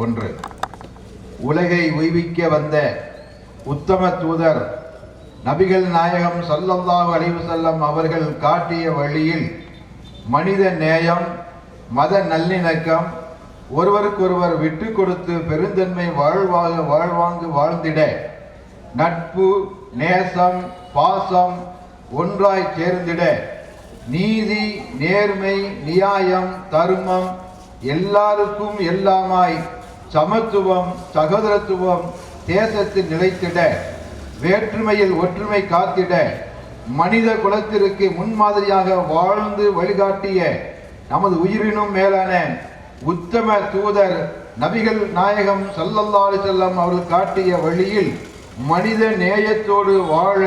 ஒன்று. உலகை உய்விக்க வந்த உத்தம தூதர் நபிகள் நாயகம் சல்லல்லாஹு அழிவு செல்லம் அவர்கள் காட்டிய வழியில் மனித நேயம் மத நல்லிணக்கம் ஒருவருக்கொருவர் விட்டு கொடுத்து பெருந்தன்மை வாழ்வாக வாழ்வாங்கு வாழ்ந்திட நட்பு நேசம் பாசம் ஒன்றாய் சேர்ந்திட நீதி நேர்மை நியாயம் தர்மம் எல்லாருக்கும் எல்லாமாய் சமத்துவம் சகோதரத்துவம் தேசத்தில் நிலைத்திட வேற்றுமையில் ஒற்றுமை காத்திட மனித குலத்திற்கு முன்மாதிரியாக வாழ்ந்து வழிகாட்டிய நமது உயிரினும் மேலான உத்தம தூதர் நபிகள் நாயகம் ஸல்லல்லாஹு செல்லம் அவர்கள் காட்டிய வழியில் மனித நேயத்தோடு வாழ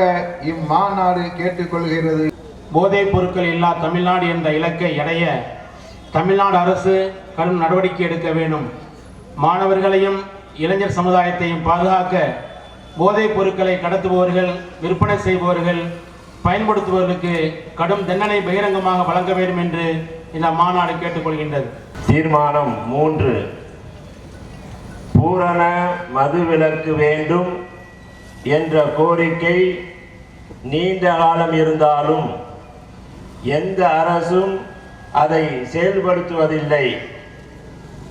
இம்மாநாடு கேட்டுக்கொள்கிறது. போதைப் பொருட்கள் இல்லா தமிழ்நாடு என்ற இலக்கை அடைய தமிழ்நாடு அரசு கடும் நடவடிக்கை எடுக்க வேண்டும். மாணவர்களையும் இளைஞர் சமுதாயத்தையும் பாதுகாக்க போதைப் பொருட்களை கடத்துபவர்கள் விற்பனை செய்பவர்கள் பயன்படுத்துபவர்களுக்கு கடும் தண்டனை பகிரங்கமாக வழங்க வேண்டும் என்று இந்த மாநாடு கேட்டுக்கொள்கின்றது. தீர்மானம் மூன்று. பூரண மதுவிலக்கு வேண்டும் என்ற கோரிக்கை நீண்ட காலம் இருந்தாலும் எந்த அரசும் அதை செயல்படுத்துவதில்லை.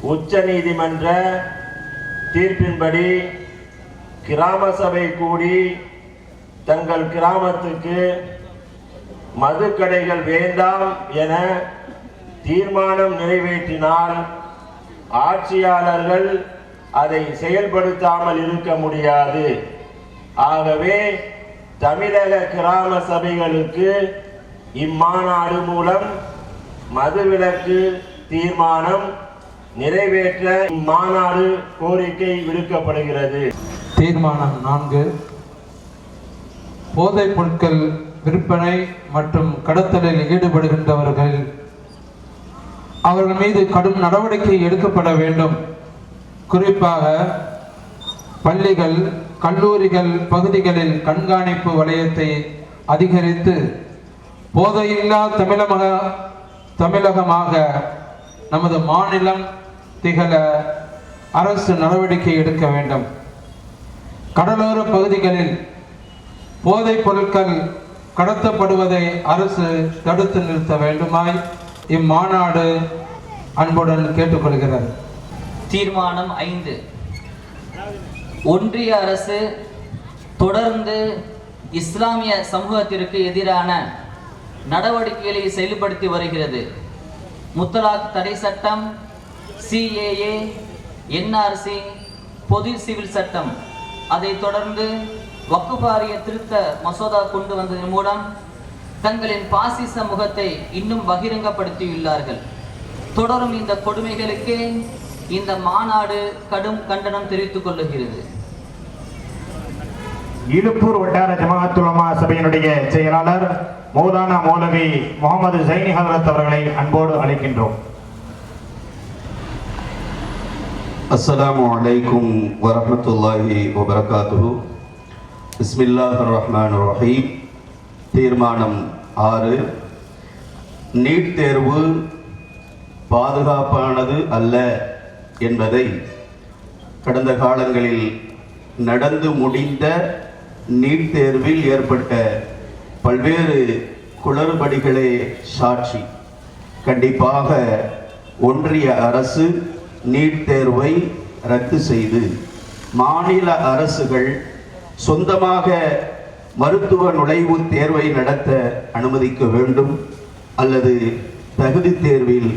உச்ச நீதிமன்ற தீர்ப்பின்படி கிராம சபை கூடி தங்கள் கிராமத்துக்கு மதுக்கடைகள் வேண்டாம் என தீர்மானம் நிறைவேற்றினால் ஆட்சியாளர்கள் அதை செயல்படுத்தாமல் இருக்க முடியாது. ஆகவே தமிழக கிராம சபைகளுக்கு இம்மாநாடு மூலம் மதுவிலக்கு தீர்மானம் நிறைவேற்ற மாநாடு கோரிக்கை விடுக்கப்படுகிறது. தீர்மானம் நான்கு. போதைப் பொருட்கள் விற்பனை மற்றும் கடத்தலில் ஈடுபடுகின்றவர்கள் அவர்கள் மீது கடும் நடவடிக்கை எடுக்கப்பட வேண்டும். குறிப்பாக பள்ளிகள் கல்லூரிகள் பகுதிகளில் கண்காணிப்பு வலயத்தை அதிகரித்து போதையில்லா தமிழக தமிழகமாக நமது மாநிலம் திகழ அரசு நடவடிக்கை எடுக்க வேண்டும். கடலோர பகுதிகளில் போதைப் பொருட்கள் கடத்தப்படுவதை அரசு தடுத்து நிறுத்த வேண்டுமாய் இம்மாநாடு அன்புடன் கேட்டுக்கொள்கிறது. தீர்மானம் ஐந்து. ஒன்றிய அரசு தொடர்ந்து இஸ்லாமிய சமூகத்திற்கு எதிரான நடவடிக்கைகளை செயல்படுத்தி வருகிறது. முத்தலாக் தடை சட்டம் சிஏஏ என்ஆர்சி பொது சிவில் சட்டம். அதை தொடர்ந்து வக்குபாரிய திருத்த மசோதா கொண்டு வந்ததன் மூலம் தங்களின் பாசிச முகத்தை இன்னும் பகிரங்கப்படுத்தியுள்ளார்கள். தொடரும் இந்த கொடுமைகளுக்கு இந்த மாநாடு கடும் கண்டனம் தெரிவித்துக் கொள்ளுகிறது. இழுப்பூர் வட்டார ஜமாத்துலமா சபையினுடைய செயலாளர் மௌதானா மௌலவி முகமது ஜைனி ஹசரத் அவர்களை அன்போடு அழைக்கின்றோம். السلام عليكم ورحمة الله وبركاته بسم الله الرحمن الرحيم தீர்மானம் ஆறு நீட் தேர்வு பாதுகாப்பானது அல்ல என்பதை கடந்த காலங்களில் நடந்து முடிந்த நீட் தேர்வில் ஏற்பட்ட பல்வேறு குளறுபடிகளே சாட்சி கண்டிப்பாக ஒன்றிய அரசு நீட் தேர்வை ரத்து செய்து மாநில அரசுகள் சொந்தமாக மருத்துவ நுழைவுத் தேர்வை நடத்த அனுமதிக்க வேண்டும் அல்லது தகுதி தேர்வில்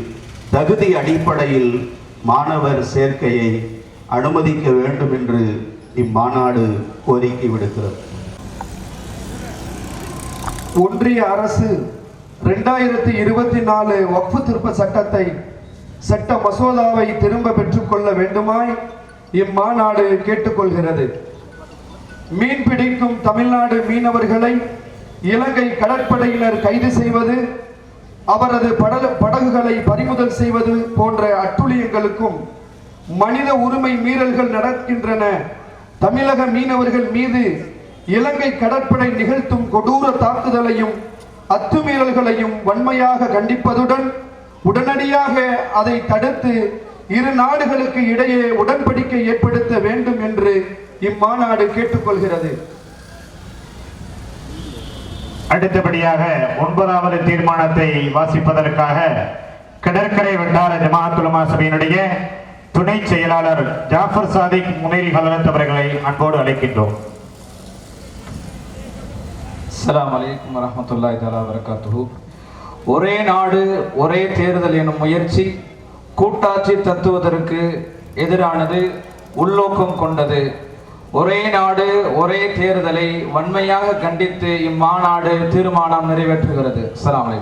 தகுதி அடிப்படையில் மாணவர் சேர்க்கையை அனுமதிக்க வேண்டும் என்று இம்மாநாடு கோரிக்கை விடுக்கிறது. ஒன்றிய அரசு ரெண்டாயிரத்தி இருபத்தி நாலு வக்ஃபு திருப்ப சட்டத்தை சட்ட மசோதாவை திரும்ப பெற்றுக்கொள்ள வேண்டுமாய் இம்மாநாடு கேட்டுக்கொள்கிறது. மீன் பிடிக்கும் தமிழ்நாடு மீனவர்களை இலங்கை கடற்படையினர் கைது செய்வது அவரது படகு படகுகளை பறிமுதல் செய்வது போன்ற அட்டுழியங்களுக்கும் மனித உரிமை மீறல்கள் நடக்கின்றன. தமிழக மீனவர்கள் மீது இலங்கை கடற்படை நிகழ்த்தும் கொடூர தாக்குதலையும் அத்துமீறல்களையும் வன்மையாக கண்டிப்பதுடன் உடனடியாக அதை தடுத்து இரு நாடுகளுக்கு இடையே உடன்படிக்கை ஏற்படுத்த வேண்டும் என்று இம்மாநாடு கேட்டுக்கொள்கிறது. அடுத்தபடியாக ஒன்பதாவது தீர்மானத்தை வாசிப்பதற்காக கடற்கரை வட்டார ஜமாத்துலமா சபையினுடைய துணை செயலாளர் ஜாஃபர் சாதிக் முனேரி ஹலரத் அவர்களை அன்போடு அழைக்கின்றோம். அஸ்ஸலாமு அலைக்கும் வரஹ்மத்துல்லாஹி தஆலா வரகாத்துஹு ஒரே நாடு ஒரே தேர்தல் எனும் முயற்சி கூட்டாட்சி தத்துவதற்கு எதிரானது உள்நோக்கம் கொண்டது. ஒரே நாடு ஒரே தேர்தலை வன்மையாக கண்டித்து இம்மாநாடு தீர்மானம் நிறைவேற்றுகிறது. அஸ்ஸலாமு